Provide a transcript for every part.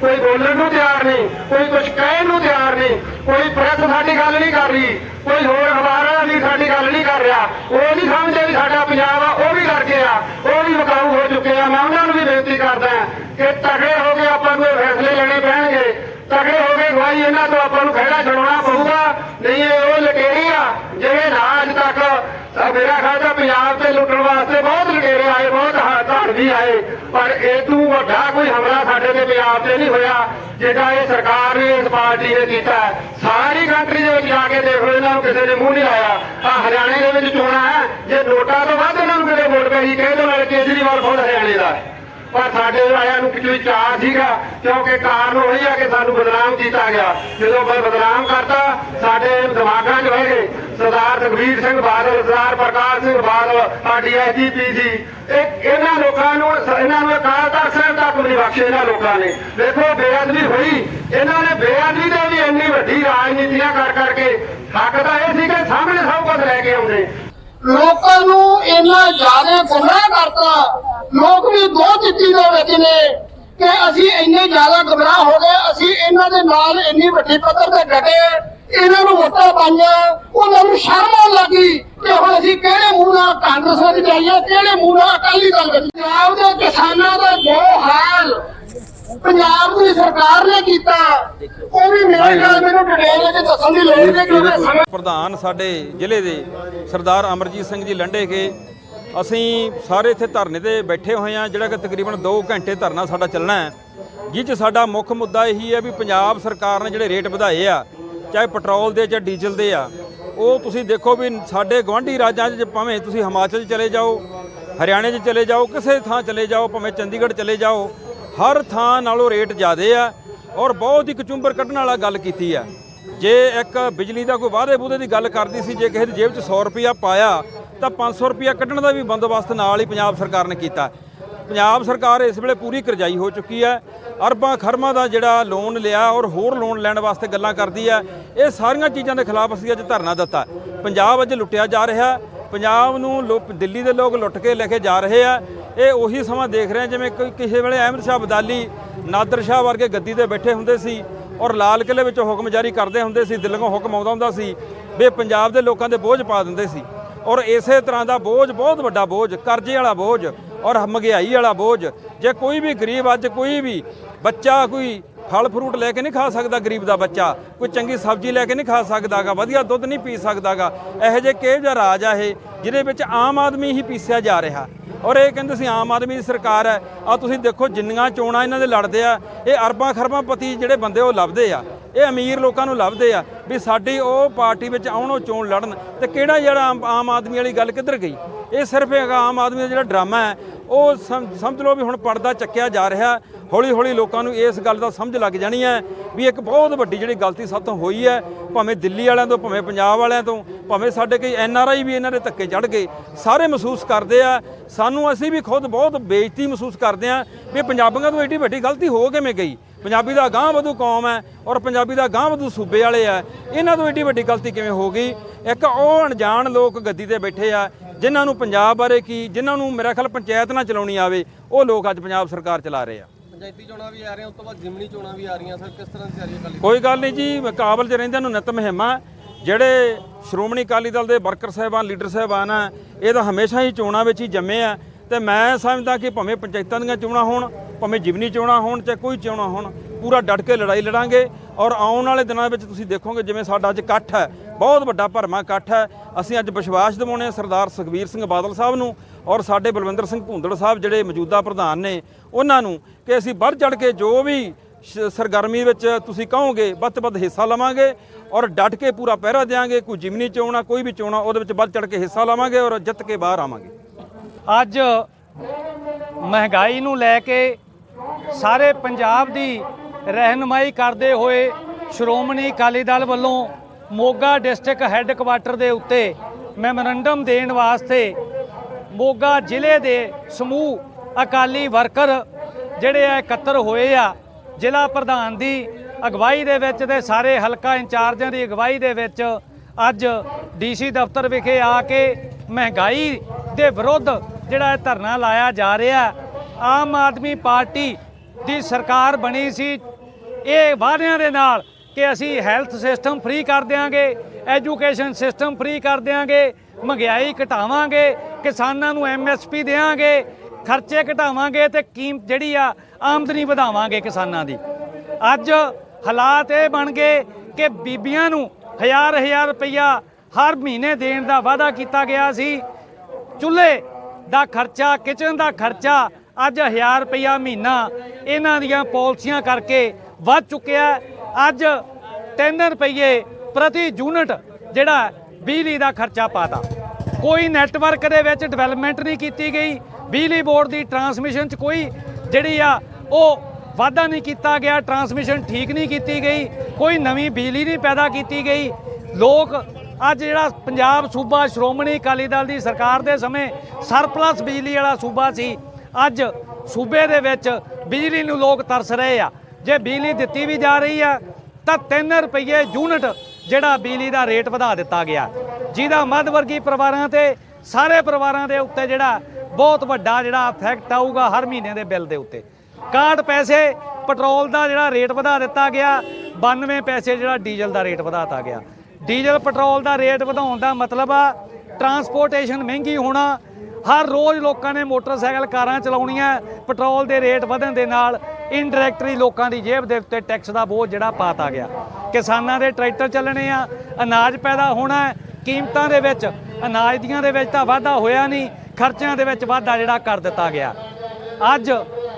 ਕੋਈ ਬੋਲਣ ਨੂੰ ਤਿਆਰ ਨਹੀਂ, ਕੋਈ ਕੁਝ ਕਹਿਣ ਨੂੰ ਤਿਆਰ ਨਹੀਂ, ਕੋਈ ਪ੍ਰੈਸ ਸਾਡੀ ਗੱਲ ਨਹੀਂ ਕਰ ਰਹੀ, ਕੋਈ ਹੋਰ ਅਖਬਾਰਾਂ ਵੀ ਸਾਡੀ ਗੱਲ ਨਹੀਂ ਕਰ ਰਿਹਾ, ਉਹ ਨਹੀਂ ਸਮਝਦੇ ਵੀ ਸਾਡਾ ਪੰਜਾਬ ਆ, ਉਹ ਵੀ ਕਰ ਗਿਆ, ਉਹ ਵੀ ਮੁਕਾਊ ਹੋ ਚੁੱਕੇ ਆ। ਮੈਂ ਉਹਨਾਂ ਨੂੰ ਵੀ ਬੇਨਤੀ ਕਰਦਾ ਕਿ ਤਗੜੇ ਹੋ ਕੇ ਆਪਾਂ ਨੂੰ ਇਹ ਫੈਸਲੇ ਲੈਣੇ ਪੈਣਗੇ, ਤਗੜੇ ਹੋ ਕੇ ਗਵਾਹੀ ਇਹਨਾਂ ਤੋਂ ਆਪਾਂ ਨੂੰ ਖਹਿੜਾ ਛਡਾਉਣਾ ਪਊਗਾ ਨਹੀਂ ਇਹ ਉਹ ਲਟੇਰੀ ਆ ਜਿਹੜੇ ਨਾ ਅੱਜ ਤੱਕ ਤਾਂ ਮੇਰਾ ਖਿਆਲ ਤਾਂ ਪੰਜਾਬ ਤੇ ਲੁੱਟਣ ਵਾਸਤੇ ਬਹੁਤ ਲਟੇਰੇ ਆਏ ਬਹੁਤ ਧੜ ਵੀ ਆਏ ਪਰ ਇਹ ਤੋਂ ਵੱਡਾ ਕੋਈ ਹਮਲਾ ਸਾਡੇ ਤੇ ਪੰਜਾਬ ਤੇ ਨਹੀਂ ਹੋਇਆ, ਜਿਹੜਾ ਇਹ ਸਰਕਾਰ ਨੇ ਇਸ ਪਾਰਟੀ ਨੇ ਕੀਤਾ ਸਾਰੀ ਕੰਟਰੀ ਦੇ ਵਿੱਚ ਜਾ ਕੇ ਦੇਖ ਲਓ ਇਹਨਾਂ ਨੂੰ ਕਿਸੇ ਨੇ ਮੂੰਹ ਨਹੀਂ ਲਾਇਆ। ਆ ਹਰਿਆਣੇ ਦੇ ਵਿੱਚ ਚੋਣਾਂ ਹੈ, ਜੇ ਨੋਟਾਂ ਤੋਂ ਵੱਧ ਇਹਨਾਂ ਨੂੰ ਕਿਤੇ ਵੋਟ ਪਈ ਕਹੇ ਦੋ ਨਾਲੇ ਕੇਜਰੀਵਾਲ ਖੁਦ ਹਰਿਆਣੇ ਦਾ ਪਰ ਸਾਡੇ ਆਇਆਂ ਨੂੰ ਕੋਈ ਚਾਰ ਸੀਗਾ, ਕਿਉਂਕਿ ਕਾਰਨ ਉਹੀ ਆ ਕਿ ਸਾਨੂੰ ਬਦਨਾਮ ਕੀਤਾ ਗਿਆ। ਜਦੋਂ ਬਦਨਾਮ ਕਰਤਾ, ਸਾਡੇ ਦਿਮਾਗਾਂ 'ਚ ਰਹਿ ਗਏ। ਸਰਦਾਰ ਸੁਖਬੀਰ ਸਿੰਘ ਬਾਦਲ, ਸਰਦਾਰ ਪ੍ਰਕਾਸ਼ ਸਿੰਘ ਬਾਦਲ, ਸਾਡੀ ਐਜੀਪੀ ਸੀ। ਇਹ ਇਹਨਾਂ ਲੋਕਾਂ ਨੂੰ, ਇਹਨਾਂ ਨੂੰ ਅਕਾਲ ਤਖਤ ਸਾਹਿਬ ਤੱਕ ਵੀ ਨਹੀਂ ਬਖਸ਼ੇ ਇਹਨਾਂ ਲੋਕਾਂ ਨੇ। ਦੇਖੋ, ਬੇਅਦਬੀ ਹੋਈ। ਇਹਨਾਂ ਨੇ ਬੇਅਦਬੀ ਦੇ ਵੀ ਇੰਨੀ ਵੱਡੀ ਰਾਜਨੀਤੀਆਂ ਕਰ ਕਰਕੇ ਹੱਕ ਤਾਂ ਇਹ ਸੀ ਕਿ ਸਾਹਮਣੇ ਸਭ ਕੁਝ ਲੈ ਕੇ ਆਉਂਦੇ। ਲੋਕਾਂ ਨੂੰ ਇੰਨਾ ਜ਼ਿਆਦਾ ਗੁੰਮਰਾਹ ਕਰਤਾ। ਲੋਕ ਵੀ ਦੋ ਚਿੱਤੀ ਦੇ ਵਿੱਚ ਨੇ ਕਿ ਅਸੀਂ ਇੰਨੇ ਜ਼ਿਆਦਾ ਗੁੰਮਰਾਹ ਹੋ ਗਏ, ਅਸੀਂ ਇਹਨਾਂ ਦੇ ਨਾਲ ਇੰਨੀ ਵੱਡੀ ਪੱਧਰ ਤੇ ਡਟੇ ਇਹਨਾਂ ਨੂੰ ਵੋਟਾਂ ਪਾਈਆਂ, ਉਹਨਾਂ ਨੂੰ ਸ਼ਰਮ ਆਉਣ ਲੱਗੀ ਕਿ ਹੁਣ ਅਸੀਂ ਕਿਹੜੇ ਮੂੰਹ ਨਾਲ ਕਾਂਗਰਸ ਵਿੱਚ ਜਾਈਏ, ਕਿਹੜੇ ਮੂੰਹ ਨਾਲ ਅਕਾਲੀ ਦਲ ਵਿੱਚ ਪੰਜਾਬ ਦੇ ਕਿਸਾਨਾਂ ਦਾ ਜੋ ਹਾਲ ਪੰਜਾਬ ਦੀ ਸਰਕਾਰ ਨੇ ਕੀਤਾ। ਉਹ ਵੀ ਮੇਰੇ ਨਾਲ ਮੈਨੂੰ ਡਿਟੇਲ ਵਿੱਚ ਦੱਸਣ ਦੀ ਲੋੜ ਨਹੀਂ ਕਿਉਂਕਿ ਪ੍ਰਧਾਨ ਸਾਡੇ ਜ਼ਿਲ੍ਹੇ ਦੇ ਸਰਦਾਰ ਅਮਰਜੀਤ ਸਿੰਘ ਜੀ ਲੰਡੇ ਕੇ ਅਸੀਂ ਸਾਰੇ ਇੱਥੇ ਧਰਨੇ ਤੇ ਬੈਠੇ ਹੋਏ ਹਾਂ ਜਿਹੜਾ ਕਿ ਤਕਰੀਬਨ 2 ਘੰਟੇ ਧਰਨਾ ਸਾਡਾ ਚੱਲਣਾ ਹੈ। ਜਿਹ 'ਚ ਸਾਡਾ ਮੁੱਖ ਮੁੱਦਾ ਇਹੀ ਹੈ ਵੀ ਪੰਜਾਬ ਸਰਕਾਰ ਨੇ ਜਿਹੜੇ ਰੇਟ ਵਧਾਏ ਆ ਚਾਹੇ ਪੈਟਰੋਲ ਦੇ ਜਾਂ ਡੀਜ਼ਲ ਦੇ ਆ ਉਹ ਤੁਸੀਂ ਦੇਖੋ ਵੀ ਸਾਡੇ ਗਵਾਂਢੀ ਰਾਜਾਂ 'ਚ ਭਾਵੇਂ ਤੁਸੀਂ ਹਿਮਾਚਲ 'ਚ ਚਲੇ ਜਾਓ ਹਰਿਆਣੇ 'ਚ ਚਲੇ ਜਾਓ ਕਿਸੇ ਥਾਂ ਚਲੇ ਜਾਓ ਭਾਵੇਂ ਚੰਡੀਗੜ੍ਹ ਚਲੇ ਜਾਓ ਹਰ ਥਾਂ ਨਾਲੋਂ ਰੇਟ ਜ਼ਿਆਦੇ ਆ ਔਰ ਬਹੁਤ ਹੀ ਕਚੁੰਬਰ ਕੱਢਣ ਵਾਲਾ ਗੱਲ ਕੀਤੀ ਆ। ਜੇ ਇੱਕ ਬਿਜਲੀ ਦਾ ਕੋਈ ਵਾਅਦੇ ਬੂਦੇ ਦੀ ਗੱਲ ਕਰਦੀ ਸੀ, ਜੇ ਕਿਸੇ ਦੀ ਜੇਬ 'ਚ 100 ਰੁਪਿਆ ਪਾਇਆ, ਤਾਂ 500 ਰੁਪਿਆ ਕੱਢਣ ਦਾ ਵੀ ਬੰਦੋਬਸਤ ਨਾਲ ਹੀ ਪੰਜਾਬ ਸਰਕਾਰ ਨੇ ਕੀਤਾ। ਪੰਜਾਬ ਸਰਕਾਰ ਇਸ ਵੇਲੇ ਪੂਰੀ ਕਰਜ਼ਾਈ ਹੋ ਚੁੱਕੀ ਹੈ ਅਰਬਾਂ ਖਰਮਾਂ ਦਾ ਜਿਹੜਾ ਲੋਨ ਲਿਆ ਔਰ ਹੋਰ ਲੋਨ ਲੈਣ ਵਾਸਤੇ ਗੱਲਾਂ ਕਰਦੀ ਹੈ ਇਹ ਸਾਰੀਆਂ ਚੀਜ਼ਾਂ ਦੇ ਖਿਲਾਫ ਅਸੀਂ ਅੱਜ ਧਰਨਾ ਦਿੱਤਾ। ਪੰਜਾਬ ਅੱਜ ਲੁੱਟਿਆ ਜਾ ਰਿਹਾ। ਪੰਜਾਬ ਨੂੰ ਲੋਕ ਦਿੱਲੀ ਦੇ ਲੋਕ ਲੁੱਟ ਕੇ ਲੈ ਕੇ ਜਾ ਰਹੇ ਆ। ਇਹ ਉਹੀ ਸਮਾਂ ਦੇਖ ਰਹੇ ਜਿਵੇਂ ਕੋਈ ਕਿਸੇ ਵੇਲੇ ਅਹਿਮਦ ਸ਼ਾਹ ਬਦਾਲੀ ਨਾਦਰ ਸ਼ਾਹ ਵਰਗੇ ਗੱਦੀ ਤੇ ਬੈਠੇ ਹੁੰਦੇ ਸੀ ਔਰ ਲਾਲ ਕਿਲੇ ਵਿੱਚ ਹੁਕਮ ਜਾਰੀ ਕਰਦੇ ਹੁੰਦੇ ਸੀ, ਦਿੱਲੀੋਂ ਹੁਕਮ ਆਉਂਦਾ ਹੁੰਦਾ ਸੀ, ਵੀ ਪੰਜਾਬ ਦੇ ਲੋਕਾਂ ਦੇ ਬੋਝ ਪਾ ਦਿੰਦੇ ਸੀ। ਔਰ ਇਸੇ ਤਰ੍ਹਾਂ ਦਾ ਬੋਝ, ਬਹੁਤ ਵੱਡਾ ਬੋਝ, ਕਰਜ਼ੇ ਵਾਲਾ ਬੋਝ ਔਰ ਮਹਿੰਗਾਈ ਵਾਲਾ ਬੋਝ, ਜੇ ਕੋਈ ਵੀ ਗਰੀਬ ਅੱਜ ਕੋਈ ਵੀ ਬੱਚਾ, ਕੋਈ ਫਲ ਫਰੂਟ ਲੈ ਕੇ ਨਹੀਂ ਖਾ ਸਕਦਾ ਗਰੀਬ ਦਾ ਬੱਚਾ, ਕੋਈ ਚੰਗੀ ਸਬਜ਼ੀ ਲੈ ਕੇ ਨਹੀਂ ਖਾ ਸਕਦਾਗਾ, ਵਧੀਆ ਦੁੱਧ ਨਹੀਂ ਪੀ ਸਕਦਾਗਾ। ਇਹੋ ਜਿਹੇ ਕਿਹੋ ਜਿਹਾ ਰਾਜ ਆ ਇਹ, ਜਿਹਦੇ ਵਿੱਚ ਆਮ ਆਦਮੀ ਹੀ ਪੀਸਿਆ ਜਾ ਰਿਹਾ। ਔਰ ਇਹ ਕਹਿੰਦੇ ਸੀ, ਆਮ ਆਦਮੀ ਦੀ ਸਰਕਾਰ ਹੈ। ਆ ਤੁਸੀਂ ਦੇਖੋ, ਜਿੰਨੀਆਂ ਚੋਣਾਂ ਇਹਨਾਂ ਦੇ ਲੜਦੇ ਆ, ਇਹ ਅਰਬਾਂ ਖਰਬਾਂ ਪਤੀ ਜਿਹੜੇ ਬੰਦੇ ਉਹ ਲੱਭਦੇ ਆ। ਇਹ ਅਮੀਰ ਲੋਕਾਂ ਨੂੰ ਲੱਭਦੇ ਆ ਵੀ ਸਾਡੀ ਉਹ ਪਾਰਟੀ ਵਿੱਚ ਆਉਣ ਚੋਣ ਲੜਨ। ਤੇ ਕਿਹੜਾ ਜਿਹੜਾ ਆਮ- ਆਮ ਆਦਮੀ ਵਾਲੀ ਗੱਲ ਕਿੱਧਰ ਗਈ? ਇਹ ਸਿਰਫ ਹੈਗਾ ਆਮ ਆਦਮੀ ਦਾ ਜਿਹੜਾ ਡਰਾਮਾ ਹੈ, ਉਹ ਸਮਝ ਲਓ ਵੀ ਹੁਣ ਪਰਦਾ ਚੱਕਿਆ ਜਾ ਰਿਹਾ। ਹੌਲੀ ਹੌਲੀ ਲੋਕਾਂ ਨੂੰ ਇਸ ਗੱਲ ਦਾ ਸਮਝ ਲੱਗ ਜਾਣੀ ਹੈ ਵੀ ਇੱਕ ਬਹੁਤ ਵੱਡੀ ਜਿਹੜੀ ਗਲਤੀ ਸਾਥੋਂ ਹੋਈ ਹੈ, ਭਾਵੇਂ ਦਿੱਲੀ ਵਾਲਿਆਂ ਤੋਂ, ਭਾਵੇਂ ਪੰਜਾਬ ਵਾਲਿਆਂ ਤੋਂ, ਭਾਵੇਂ ਸਾਡੇ ਕਈ ਐਨ ਆਰ ਆਈ ਵੀ ਇਹਨਾਂ ਦੇ ਧੱਕੇ ਚੜ ਗਏ। ਸਾਰੇ ਮਹਿਸੂਸ ਕਰਦੇ ਆ। ਸਾਨੂੰ ਅਸੀਂ ਵੀ ਖੁਦ ਬਹੁਤ ਬੇਇੱਜ਼ਤੀ ਮਹਿਸੂਸ ਕਰਦੇ ਆ ਵੀ ਪੰਜਾਬੀਆਂ ਤੋਂ ਐਡੀ ਵੱਡੀ ਗਲਤੀ ਹੋ ਕਿਵੇਂ ਗਈ? ਪੰਜਾਬੀ ਦਾ ਗਾਂਹ ਵਧੂ ਕੌਮ ਹੈ ਔਰ ਪੰਜਾਬੀ ਦਾ ਗਾਂਹ ਵਧੂ ਸੂਬੇ ਵਾਲੇ ਆ ਇਹਨਾਂ ਤੋਂ ਏਡੀ ਵੱਡੀ ਗਲਤੀ ਕਿਵੇਂ ਹੋ ਗਈ? ਇੱਕ ਉਹ ਅਣਜਾਣ ਲੋਕ ਗੱਦੀ ਤੇ ਬੈਠੇ ਆ ਜਿਨ੍ਹਾਂ ਨੂੰ ਪੰਜਾਬ ਬਾਰੇ ਕੀ ਜਿਨ੍ਹਾਂ ਨੂੰ ਮੇਰਾ ਖਿਆਲ ਪੰਚਾਇਤ ਨਾ ਚਲਾਉਣੀ ਆਵੇ ਉਹ ਲੋਕ ਅੱਜ ਪੰਜਾਬ ਸਰਕਾਰ ਚਲਾ ਰਹੇ ਆ। ਪੰਚਾਇਤੀ ਚੋਣਾਂ ਵੀ ਆ ਰਹੀਆਂ ਉਸ ਤੋਂ ਬਾਅਦ ਜਿਮਨੀ ਚੋਣਾਂ ਵੀ ਆ ਰਹੀਆਂ ਸਰ ਕਿਸ ਤਰ੍ਹਾਂ ਦੀ ਤਿਆਰੀ ਕਰ ਲਈ ਕੋਈ ਗੱਲ ਨਹੀਂ ਜੀ ਕਾਬਲ 'ਚ ਰਹਿੰਦਿਆਂ ਨੂੰ ਨਿਤ ਮਹਿਮਾ ਜਿਹੜੇ ਸ਼੍ਰੋਮਣੀ ਅਕਾਲੀ ਦਲ ਦੇ ਵਰਕਰ ਸਾਹਿਬਾਨ ਲੀਡਰ ਸਾਹਿਬਾਨ ਆ ਇਹ ਤਾਂ ਹਮੇਸ਼ਾ ਹੀ ਚੋਣਾਂ ਵਿੱਚ ਹੀ ਜੰਮੇ ਆ ਤੇ ਮੈਂ ਸਮਝਦਾ ਕਿ ਭਾਵੇਂ ਪੰਚਾਇਤਾਂ ਦੀਆਂ ਚੋਣਾਂ ਹੋਣ ਭਾਵੇਂ ਜਿਮਨੀ ਚੋਣਾਂ ਹੋਣ ਚਾਹੇ ਕੋਈ ਚੋਣਾਂ ਹੋਣ, ਪੂਰਾ ਡਟ ਕੇ ਲੜਾਈ ਲੜਾਂਗੇ ਔਰ ਆਉਣ ਵਾਲੇ ਦਿਨਾਂ ਵਿੱਚ ਤੁਸੀਂ ਦੇਖੋਗੇ ਜਿਵੇਂ ਸਾਡਾ ਅੱਜ ਇਕੱਠ ਹੈ, ਬਹੁਤ ਵੱਡਾ ਭਰਮਾ ਇਕੱਠ ਹੈ। ਅਸੀਂ ਅੱਜ ਵਿਸ਼ਵਾਸ ਦਿਵਾਉਣੇ ਹਾਂ ਸਰਦਾਰ ਸੁਖਬੀਰ ਸਿੰਘ ਬਾਦਲ ਸਾਹਿਬ ਨੂੰ ਔਰ ਸਾਡੇ ਬਲਵਿੰਦਰ ਸਿੰਘ ਭੁੰਦੜ ਸਾਹਿਬ ਜਿਹੜੇ ਮੌਜੂਦਾ ਪ੍ਰਧਾਨ ਨੇ, ਉਹਨਾਂ ਨੂੰ ਕਿ ਅਸੀਂ ਵੱਧ ਚੜ ਕੇ ਜੋ ਵੀ ਸ਼- ਸਰਗਰਮੀ ਵਿੱਚ ਤੁਸੀਂ ਕਹੋਗੇ, ਵੱਧ ਤੋਂ ਵੱਧ ਹਿੱਸਾ ਲਵਾਂਗੇ ਔਰ ਡਟ ਕੇ ਪੂਰਾ ਪਹਿਰਾ ਦੇਵਾਂਗੇ ਕੋਈ ਜਿਮਨੀ ਚੋਣਾ ਕੋਈ ਵੀ ਚੋਣਾ ਉਹਦੇ ਵਿੱਚ ਵੱਧ ਚੜ ਕੇ ਹਿੱਸਾ ਲਵਾਂਗੇ ਔਰ ਜਿੱਤ ਕੇ ਬਾਹਰ ਆਵਾਂਗੇ। ਅੱਜ ਮਹਿੰਗਾਈ ਨੂੰ ਲੈ ਕੇ ਸਾਰੇ ਪੰਜਾਬ ਦੀ ਰਹਿਨਮਾਈ ਕਰਦੇ ਹੋਏ ਸ਼੍ਰੋਮਣੀ ਅਕਾਲੀ ਦਲ ਵੱਲੋਂ ਮੋਗਾ ਡਿਸਟ੍ਰਿਕਟ ਹੈੱਡਕੁਆਟਰ ਦੇ ਉੱਤੇ ਮੈਮੋਰੰਡਮ ਦੇਣ ਵਾਸਤੇ ਮੋਗਾ ਜ਼ਿਲ੍ਹੇ ਦੇ ਸਮੂਹ ਅਕਾਲੀ ਵਰਕਰ ਜਿਹੜੇ ਆ ਇਕੱਤਰ ਹੋਏ ਆ, ਜ਼ਿਲ੍ਹਾ ਪ੍ਰਧਾਨ ਦੀ ਅਗਵਾਈ ਦੇ ਵਿੱਚ ਤੇ ਸਾਰੇ ਹਲਕਾ ਇੰਚਾਰਜਾਂ ਦੀ ਅਗਵਾਈ ਦੇ ਵਿੱਚ ਅੱਜ ਡੀਸੀ ਦਫ਼ਤਰ ਵਿਖੇ ਆ ਕੇ ਮਹਿੰਗਾਈ ਦੇ ਵਿਰੁੱਧ ਜਿਹੜਾ ਇਹ ਧਰਨਾ ਲਾਇਆ ਜਾ ਰਿਹਾ, ਆਮ ਆਦਮੀ ਪਾਰਟੀ ਦੀ ਸਰਕਾਰ ਬਣੀ ਸੀ, ਇਹ ਵਾਅਦਿਆਂ ਦੇ ਨਾਲ ਕਿ ਅਸੀਂ ਹੈਲਥ ਸਿਸਟਮ ਫ੍ਰੀ ਕਰ ਦਿਆਂਗੇ ਐਜੂਕੇਸ਼ਨ ਸਿਸਟਮ ਫ੍ਰੀ ਕਰ ਦਿਆਂਗੇ, ਮਹਿੰਗਾਈ ਘਟਾਵਾਂਗੇ, ਕਿਸਾਨਾਂ ਨੂੰ ਐਮਐਸਪੀ ਦੇਵਾਂਗੇ ਖਰਚੇ ਘਟਾਵਾਂਗੇ ਤੇ ਕੀਮਤ ਜਿਹੜੀ ਆ ਆਮਦਨੀ ਵਧਾਵਾਂਗੇ ਕਿਸਾਨਾਂ ਦੀ। ਅੱਜ ਹਾਲਾਤ ਇਹ ਬਣ ਗਏ ਕਿ ਬੀਬੀਆਂ ਨੂੰ ਹਜ਼ਾਰ ਹਜ਼ਾਰ ਰੁਪਈਆ ਹਰ ਮਹੀਨੇ ਦੇਣ ਦਾ ਵਾਅਦਾ ਕੀਤਾ ਗਿਆ ਸੀ। ਚੁੱਲ੍ਹੇ ਦਾ ਖਰਚਾ ਕਿਚਨ ਦਾ ਖਰਚਾ ਅੱਜ 1000 ਰੁਪਇਆ ਮਹੀਨਾ ਇਹਨਾਂ ਦੀਆਂ ਪਾਲਿਸੀਆਂ ਕਰਕੇ ਵੱਧ ਚੁੱਕਿਆ ਅੱਜ 3 ਰੁਪਏ ਪ੍ਰਤੀ ਯੂਨਿਟ ਜਿਹੜਾ ਬਿਜਲੀ ਦਾ ਖਰਚਾ ਪਾਤਾ। ਕੋਈ ਨੈਟਵਰਕ ਦੇ ਵਿੱਚ ਡਿਵੈਲਪਮੈਂਟ ਨਹੀਂ ਕੀਤੀ ਗਈ। ਬਿਜਲੀ ਬੋਰਡ ਦੀ ਟਰਾਂਸਮਿਸ਼ਨ 'ਚ ਕੋਈ ਜਿਹੜੀ ਆ ਉਹ ਵਾਧਾ ਨਹੀਂ ਕੀਤਾ ਗਿਆ, ਟਰਾਂਸਮਿਸ਼ਨ ਠੀਕ ਨਹੀਂ ਕੀਤੀ ਗਈ, ਕੋਈ ਨਵੀਂ ਬਿਜਲੀ ਨਹੀਂ ਪੈਦਾ ਕੀਤੀ ਗਈ। ਲੋਕ ਅੱਜ ਜਿਹੜਾ ਪੰਜਾਬ ਸੂਬਾ ਸ਼੍ਰੋਮਣੀ ਅਕਾਲੀ ਦਲ ਦੀ ਸਰਕਾਰ ਦੇ ਸਮੇਂ ਸਰਪਲਸ ਬਿਜਲੀ ਵਾਲਾ ਸੂਬਾ ਸੀ ਅੱਜ ਸੂਬੇ ਦੇ ਵਿੱਚ ਬਿਜਲੀ ਨੂੰ ਲੋਕ ਤਰਸ ਰਹੇ ਆ। ਜੇ ਬਿਜਲੀ ਦਿੱਤੀ ਵੀ ਜਾ ਰਹੀ ਆ, ਤਾਂ 3 ਰੁਪਏ ਯੂਨਿਟ ਜਿਹੜਾ ਬਿਜਲੀ ਦਾ ਰੇਟ ਵਧਾ ਦਿੱਤਾ ਗਿਆ। ਜਿਹਦਾ ਮੱਧ ਵਰਗੀ ਪਰਿਵਾਰਾਂ ਤੇ, ਸਾਰੇ ਪਰਿਵਾਰਾਂ ਦੇ ਉੱਤੇ ਜਿਹੜਾ ਬਹੁਤ ਵੱਡਾ ਜਿਹੜਾ ਇਫੈਕਟ ਆਊਗਾ ਹਰ ਮਹੀਨੇ ਦੇ ਬਿੱਲ ਦੇ ਉੱਤੇ। 61 ਪੈਸੇ, ਪੈਟਰੋਲ ਦਾ ਜਿਹੜਾ ਰੇਟ ਵਧਾ ਦਿੱਤਾ ਗਿਆ 92 ਪੈਸੇ ਜਿਹੜਾ ਡੀਜ਼ਲ ਦਾ ਰੇਟ ਵਧਾਤਾ ਗਿਆ। ਡੀਜ਼ਲ, ਪੈਟਰੋਲ ਦਾ ਰੇਟ ਵਧਾਉਣ ਦਾ ਮਤਲਬ ਆ ਟਰਾਂਸਪੋਰਟੇਸ਼ਨ ਮਹਿੰਗੀ ਹੋਣਾ ਹਰ ਰੋਜ਼ ਲੋਕਾਂ ਨੇ ਮੋਟਰਸਾਈਕਲ ਕਾਰਾਂ ਚਲਾਉਣੀਆਂ, ਪੈਟਰੋਲ ਦੇ ਰੇਟ ਵਧਣ ਦੇ ਨਾਲ ਇਨਡਾਇਰੈਕਟਲੀ ਲੋਕਾਂ ਦੀ ਜੇਬ ਦੇ ਉੱਤੇ ਟੈਕਸ ਦਾ ਬੋਝ ਜਿਹੜਾ ਪਾਤਾ ਗਿਆ। ਕਿਸਾਨਾਂ ਦੇ ਟਰੈਕਟਰ ਚੱਲਣੇ ਆ, ਅਨਾਜ ਪੈਦਾ ਹੋਣਾ, ਕੀਮਤਾਂ ਦੇ ਵਿੱਚ, ਅਨਾਜ ਦੀਆਂ ਦੇ ਵਿੱਚ ਤਾਂ ਵਾਧਾ ਹੋਇਆ ਨਹੀਂ, ਖਰਚਿਆਂ ਦੇ ਵਿੱਚ ਵਾਧਾ ਜਿਹੜਾ ਕਰ ਦਿੱਤਾ ਗਿਆ। ਅੱਜ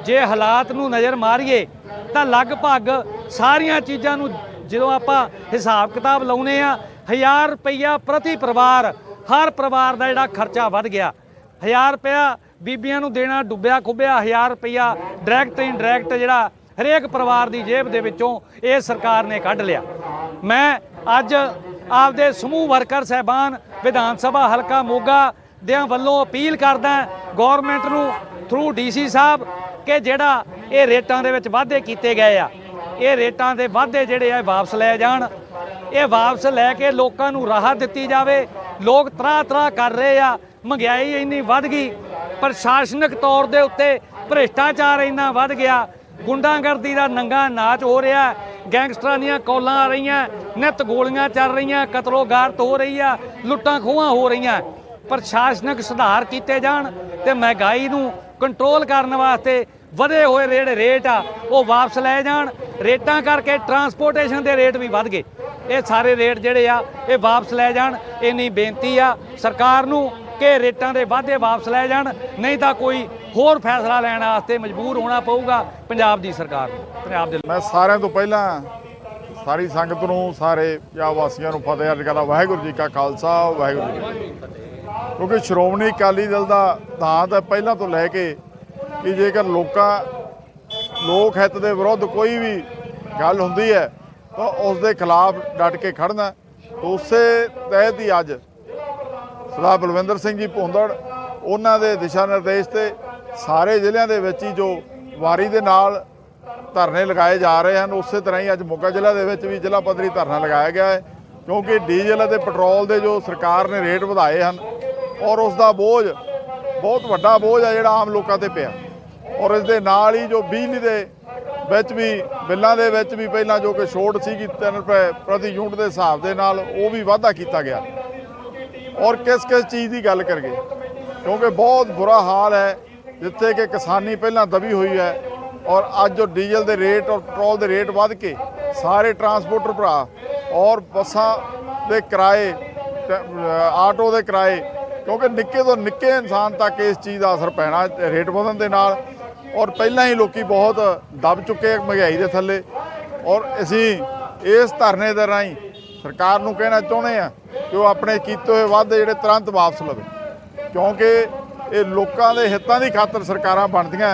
ਜੇ ਹਾਲਾਤ ਨੂੰ ਨਜ਼ਰ ਮਾਰੀਏ, ਤਾਂ ਲਗਭਗ ਸਾਰੀਆਂ ਚੀਜ਼ਾਂ ਨੂੰ ਜਦੋਂ ਆਪਾਂ ਹਿਸਾਬ ਕਿਤਾਬ ਲਾਉਨੇ ਆ 1000 ਰੁਪਈਆ ਪ੍ਰਤੀ ਪਰਿਵਾਰ, ਹਰ ਪਰਿਵਾਰ ਦਾ ਜਿਹੜਾ ਖਰਚਾ ਵੱਧ ਗਿਆ। 1000 ਰੁਪਇਆ ਬੀਬੀਆਂ ਨੂੰ ਦੇਣਾ, ਡੁੱਬਿਆ ਖੁੱਬਿਆ 1000 ਰੁਪਈਆ ਡਾਇਰੈਕਟ ਇਨਡਾਇਰੈਕਟ ਜਿਹੜਾ ਹਰੇਕ ਪਰਿਵਾਰ ਦੀ ਜੇਬ ਦੇ ਵਿੱਚੋਂ ਇਹ ਸਰਕਾਰ ਨੇ ਕੱਢ ਲਿਆ। ਮੈਂ ਅੱਜ ਆਪਦੇ ਸਮੂਹ ਵਰਕਰ ਸਹਿਬਾਨ, ਵਿਧਾਨ ਸਭਾ ਹਲਕਾ ਮੋਗਾ ਦਿਆਂ ਵੱਲੋਂ ਅਪੀਲ ਕਰਦਾ ਗਵਰਨਮੈਂਟ ਨੂੰ ਥਰੂ ਡੀਸੀ ਸਾਹਿਬ ਕਿ ਜਿਹੜਾ ਇਹ ਰੇਟਾਂ ਦੇ ਵਿੱਚ ਵਾਧੇ ਕੀਤੇ ਗਏ ਆ, ਇਹ ਰੇਟਾਂ ਦੇ ਵਾਧੇ ਜਿਹੜੇ ਆ ਵਾਪਸ ਲੈ ਜਾਣ। ਇਹ ਵਾਪਸ ਲੈ ਕੇ ਲੋਕਾਂ ਨੂੰ ਰਾਹਤ ਦਿੱਤੀ ਜਾਵੇ। ਲੋਕ ਤਰਾ ਤਰਾ ਕਰ ਰਹੇ ਆ। ਮਹਿੰਗਾਈ ਇੰਨੀ ਵੱਧ ਗਈ, ਪ੍ਰਸ਼ਾਸਨਿਕ ਤੌਰ ਦੇ ਉੱਤੇ ਭ੍ਰਿਸ਼ਟਾਚਾਰ ਇੰਨਾ ਵੱਧ ਗਿਆ, ਗੁੰਡਾਗਰਦੀ ਦਾ ਨੰਗਾ ਨਾਚ ਹੋ ਰਿਹਾ, ਗੈਂਗਸਟਰਾਂ ਦੀਆਂ ਕੌਲਾਂ ਆ ਰਹੀਆਂ, ਨਿਤ ਗੋਲੀਆਂ ਚੱਲ ਰਹੀਆਂ, ਕਤਲੋਗਾਰਤ ਹੋ ਰਹੀ ਆ, ਲੁੱਟਾਂ ਖੋਹਾਂ ਹੋ ਰਹੀਆਂ। ਪ੍ਰਸ਼ਾਸਨਿਕ ਸੁਧਾਰ ਕੀਤੇ ਜਾਣ ਤੇ ਮਹਿੰਗਾਈ ਨੂੰ ਕੰਟਰੋਲ ਕਰਨ ਵਾਸਤੇ ਵਧੇ ਹੋਏ ਜਿਹੜੇ ਰੇਟ ਆ, ਉਹ ਵਾਪਸ ਲੈ ਜਾਣ। ਰੇਟਾਂ ਕਰਕੇ ਟਰਾਂਸਪੋਰਟੇਸ਼ਨ ਦੇ ਰੇਟ ਵੀ ਵੱਧ ਗਏ। ਇਹ ਸਾਰੇ ਰੇਟ ਜਿਹੜੇ ਆ, ਇਹ ਵਾਪਸ ਲੈ ਜਾਣ। ਇੰਨੀ ਬੇਨਤੀ ਆ, ਸਰਕਾਰ ਨੂੰ ਕਿ ਰੇਟਾਂ ਦੇ ਵਾਧੇ ਵਾਪਸ ਲੈ ਜਾਣ, ਨਹੀਂ ਤਾਂ ਕੋਈ ਹੋਰ ਫੈਸਲਾ ਲੈਣ ਵਾਸਤੇ ਮਜਬੂਰ ਹੋਣਾ ਪਊਗਾ ਪੰਜਾਬ ਦੀ ਸਰਕਾਰ ਨੂੰ। ਪੰਜਾਬ ਦੇ ਮੈਂ ਸਾਰਿਆਂ ਤੋਂ ਪਹਿਲਾਂ ਸਾਰੀ ਸੰਗਤ ਨੂੰ, ਸਾਰੇ ਪੰਜਾਬ ਵਾਸੀਆਂ ਨੂੰ ਫਤਿਹ ਅਰਜ਼ ਕਰਦਾ, ਵਾਹਿਗੁਰੂ ਜੀ ਕਾ ਖਾਲਸਾ, ਵਾਹਿਗੁਰੂ ਜੀ ਕੀ ਫਤਿਹ। ਕਿਉਂਕਿ ਸ਼੍ਰੋਮਣੀ ਅਕਾਲੀ ਦਲ ਦਾ ਸਿਧਾਂਤ ਹੈ ਪਹਿਲਾਂ ਤੋਂ ਲੈ ਕੇ ਕਿ ਜੇਕਰ ਲੋਕਾਂ, ਲੋਕ ਹਿੱਤ ਦੇ ਵਿਰੁੱਧ ਕੋਈ ਵੀ ਗੱਲ ਹੁੰਦੀ ਹੈ, ਤਾਂ ਉਸ ਦੇ ਖਿਲਾਫ ਡਟ ਕੇ ਖੜਨਾ ਉਸੇ ਤਹਿਤ ਹੀ ਅੱਜ ਸਰਦਾਰ ਬਲਵਿੰਦਰ ਸਿੰਘ ਜੀ ਭੁੰਦੜ, ਉਹਨਾਂ ਦੇ ਦਿਸ਼ਾ ਨਿਰਦੇਸ਼ ਤੇ ਸਾਰੇ ਜ਼ਿਲ੍ਹਿਆਂ ਦੇ ਵਿੱਚ ਹੀ ਜੋ ਵਾਰੀ ਦੇ ਨਾਲ ਧਰਨੇ ਲਗਾਏ ਜਾ ਰਹੇ ਹਨ, ਉਸੇ ਤਰ੍ਹਾਂ ਹੀ ਅੱਜ ਮੋਗਾ ਜ਼ਿਲ੍ਹਾ ਦੇ ਵਿੱਚ ਵੀ ਜ਼ਿਲ੍ਹਾ ਪੱਧਰੀ ਧਰਨਾ ਲਗਾਇਆ ਗਿਆ ਹੈ, ਕਿਉਂਕਿ ਡੀਜ਼ਲ ਅਤੇ ਪੈਟਰੋਲ ਦੇ ਜੋ ਸਰਕਾਰ ਨੇ ਰੇਟ ਵਧਾਏ ਹਨ ਔਰ ਉਸ ਦਾ ਬੋਝ ਬਹੁਤ ਵੱਡਾ ਬੋਝ ਆ ਜਿਹੜਾ ਆਮ ਲੋਕਾਂ ਤੇ ਪਿਆ। ਔਰ ਇਸ ਦੇ ਨਾਲ ਹੀ ਜੋ ਬਿਜਲੀ ਦੇ ਵਿੱਚ ਵੀ, ਬਿੱਲਾਂ ਦੇ ਵਿੱਚ ਵੀ ਪਹਿਲਾਂ ਜੋ ਕਿ ਛੋਟ ਸੀਗੀ 3 ਰੁਪਏ ਪ੍ਰਤੀ ਯੂਨਿਟ ਦੇ ਹਿਸਾਬ ਦੇ ਨਾਲ ਉਹ ਵੀ ਵਾਧਾ ਕੀਤਾ ਗਿਆ। ਔਰ ਕਿਸ ਕਿਸ ਚੀਜ਼ ਦੀ ਗੱਲ ਕਰੀਏ? ਕਿਉਂਕਿ ਬਹੁਤ ਬੁਰਾ ਹਾਲ ਹੈ ਜਿੱਥੇ ਕਿ ਕਿਸਾਨੀ ਪਹਿਲਾਂ ਦਬੀ ਹੋਈ ਹੈ ਔਰ ਅੱਜ ਜੋ ਡੀਜ਼ਲ ਦੇ ਰੇਟ ਔਰ ਪੈਟਰੋਲ ਦੇ ਰੇਟ ਵੱਧ ਕੇ ਸਾਰੇ ਟਰਾਂਸਪੋਰਟਰ ਭਰਾ ਔਰ ਬੱਸਾਂ ਦੇ ਕਿਰਾਏ ਤੇ, ਆਟੋ ਦੇ ਕਿਰਾਏ ਕਿਉਂਕਿ ਨਿੱਕੇ ਤੋਂ ਨਿੱਕੇ ਇਨਸਾਨ ਤੱਕ ਇਸ ਚੀਜ਼ ਦਾ ਅਸਰ ਪੈਣਾ ਰੇਟ ਵਧਣ ਦੇ ਨਾਲ ਔਰ ਪਹਿਲਾਂ ਹੀ ਲੋਕੀ ਬਹੁਤ ਦਬ ਚੁੱਕੇ ਮਹਿੰਗਾਈ ਦੇ ਥੱਲੇ ਔਰ ਅਸੀਂ ਇਸ ਧਰਨੇ ਦੇ ਰਾਹੀਂ ਸਰਕਾਰ ਨੂੰ ਕਹਿਣਾ ਚਾਹੁੰਦੇ ਆ ਕਿ ਉਹ ਆਪਣੇ ਕੀਤੇ ਹੋਏ ਵਾਅਦੇ ਜਿਹੜੇ ਤੁਰੰਤ ਵਾਪਸ ਲਵੇ। ਕਿਉਂਕਿ ਇਹ ਲੋਕਾਂ ਦੇ ਹਿੱਤਾਂ ਦੀ ਖਾਤਰ ਸਰਕਾਰਾਂ ਬਣਦੀਆਂ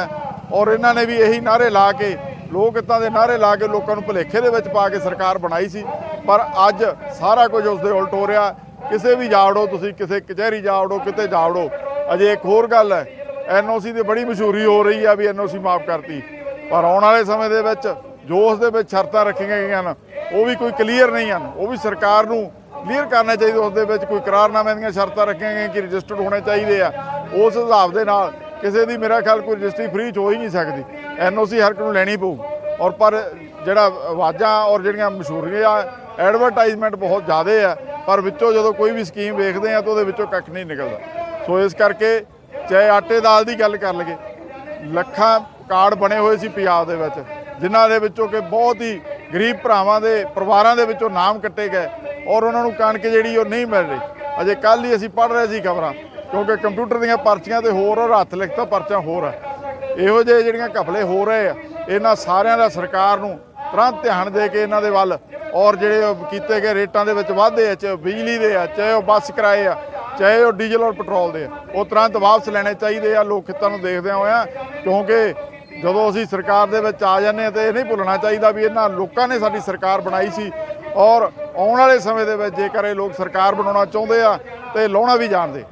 ਔਰ ਇਹਨਾਂ ਨੇ ਵੀ ਇਹੀ ਨਾਰੇ ਲਾ ਕੇ, ਲੋਕ ਹਿੱਤਾਂ ਦੇ ਨਾਰੇ ਲਾ ਕੇ ਲੋਕਾਂ ਨੂੰ ਭੁਲੇਖੇ ਦੇ ਵਿੱਚ ਪਾ ਕੇ ਸਰਕਾਰ ਬਣਾਈ ਸੀ। ਪਰ ਅੱਜ ਸਾਰਾ ਕੁਝ ਉਸ ਦੇ ਉਲਟ ਹੋ ਰਿਹਾ। ਕਿਸੇ ਵੀ ਜਾਵੜੋ ਤੁਸੀਂ, ਕਿਸੇ ਕਚਹਿਰੀ ਜਾਵੜੋ, ਕਿਤੇ ਜਾਵੜੋ, ਅਜੇ ਇੱਕ ਹੋਰ ਗੱਲ ਹੈ ਐਨਓਸੀ ਦੀ ਬੜੀ ਮਸ਼ਹੂਰੀ ਹੋ ਰਹੀ ਆ ਵੀ ਐਨਓਸੀ ਮਾਫ ਕਰਤੀ। ਪਰ ਆਉਣ ਵਾਲੇ ਸਮੇਂ ਦੇ ਵਿੱਚ ਜੋ ਉਸ ਦੇ ਵਿੱਚ ਸ਼ਰਤਾਂ ਰੱਖੀਆਂ ਗਈਆਂ ਹਨ, ਉਹ ਵੀ ਕੋਈ ਕਲੀਅਰ ਨਹੀਂ ਹਨ। ਉਹ ਵੀ ਸਰਕਾਰ ਨੂੰ ਕਲੀਅਰ ਕਰਨਾ ਚਾਹੀਦਾ ਉਸ ਦੇ ਵਿੱਚ ਕੋਈ ਕਰਾਰਨਾਮੇ ਦੀਆਂ ਸ਼ਰਤਾਂ ਰੱਖੀਆਂ ਗਈਆਂ ਕਿ ਰਜਿਸਟਰਡ ਹੋਣੇ ਚਾਹੀਦੇ ਆ। ਉਸ ਹਿਸਾਬ ਦੇ ਨਾਲ ਕਿਸੇ ਦੀ ਮੇਰਾ ਖਿਆਲ ਕੋਈ ਰਜਿਸਟਰੀ ਫ੍ਰੀ ਚ ਹੋ ਹੀ ਨਹੀਂ ਸਕਦੀ। ਐਨਓਸੀ ਹਰ ਇੱਕ ਨੂੰ ਲੈਣੀ ਪਊ। ਔਰ ਪਰ ਜਿਹੜਾ ਆਵਾਜ਼ਾਂ ਔਰ ਜਿਹੜੀਆਂ ਮਸ਼ਹੂਰੀਆਂ ਐਡਵਰਟਾਈਜ਼ਮੈਂਟ ਬਹੁਤ ਜ਼ਿਆਦਾ ਆ। ਪਰ ਵਿੱਚੋਂ ਜਦੋਂ ਕੋਈ ਵੀ ਸਕੀਮ ਵੇਖਦੇ ਆ ਤਾਂ ਉਹਦੇ ਵਿੱਚੋਂ ਕੱਖ ਨਹੀਂ ਨਿਕਲਦਾ। ਸੋ ਇਸ ਕਰਕੇ ਚਾਹੇ ਆਟੇ ਦਾਲ ਦੀ ਗੱਲ ਕਰ ਲਈਏ, ਲੱਖਾਂ ਕਾਰਡ ਬਣੇ ਹੋਏ ਸੀ ਪੰਜਾਬ ਦੇ ਵਿੱਚ, ਜਿਨ੍ਹਾਂ ਦੇ ਵਿੱਚੋਂ ਕਿ ਬਹੁਤ ਹੀ ਗਰੀਬ ਭਰਾਵਾਂ ਦੇ ਪਰਿਵਾਰਾਂ ਦੇ ਵਿੱਚੋਂ ਨਾਮ ਕੱਟੇ ਗਏ ਔਰ ਉਹਨਾਂ ਨੂੰ ਕਣਕ ਜਿਹੜੀ ਉਹ ਨਹੀਂ ਮਿਲ ਰਹੀ। ਅਜੇ ਕੱਲ ਹੀ ਅਸੀਂ ਪੜ੍ਹ ਰਹੇ ਸੀ ਖਬਰਾਂ, ਕਿਉਂਕਿ ਕੰਪਿਊਟਰ ਦੀਆਂ ਪਰਚੀਆਂ ਤੇ ਹੋਰ ਔਰ ਹੱਥ ਲਿਖਤਾ ਪਰਚਾ ਹੋਰ ਆ। ਇਹੋ ਜਿਹੇ ਜਿਹੜੀਆਂ ਘਪਲੇ ਹੋ ਰਹੇ ਆ, ਇਹਨਾਂ ਸਾਰਿਆਂ ਦਾ ਸਰਕਾਰ ਨੂੰ ਤੁਰੰਤ ਧਿਆਨ ਦੇ ਕੇ ਇਹਨਾਂ ਦੇ ਵੱਲ ਔਰ ਜਿਹੜੇ ਉਹ ਕੀਤੇ ਗਏ ਰੇਟਾਂ ਦੇ ਵਿੱਚ ਵਾਧੇ ਆ, ਚਾਹੇ ਉਹ ਬਿਜਲੀ ਦੇ ਆ, ਚਾਹੇ ਉਹ ਬੱਸ ਕਿਰਾਏ ਆ, ਚਾਹੇ ਉਹ ਡੀਜ਼ਲ ਔਰ ਪੈਟਰੋਲ ਦੇ ਆ, ਉਹ ਤੁਰੰਤ ਵਾਪਸ ਲੈਣੇ ਚਾਹੀਦੇ ਆ। ਲੋਕ ਹਿੱਤਾਂ ਨੂੰ ਦੇਖਦਿਆਂ ਹੋਇਆਂ, ਕਿਉਂਕਿ ਜਦੋਂ ਅਸੀਂ ਸਰਕਾਰ ਦੇ ਵਿੱਚ ਆ ਜਾਂਦੇ ਹਾਂ ਤੇ ਇਹ ਨਹੀਂ ਭੁੱਲਣਾ ਚਾਹੀਦਾ ਵੀ ਇਹਨਾਂ ਲੋਕਾਂ ਨੇ ਸਾਡੀ ਸਰਕਾਰ ਬਣਾਈ ਸੀ ਔਰ ਆਉਣ ਵਾਲੇ ਸਮੇਂ ਦੇ ਵਿੱਚ ਜੇਕਰ ਇਹ ਲੋਕ ਸਰਕਾਰ ਬਣਾਉਣਾ ਚਾਹੁੰਦੇ ਆ ਤੇ ਲਾਉਣਾ ਵੀ ਜਾਣਦੇ।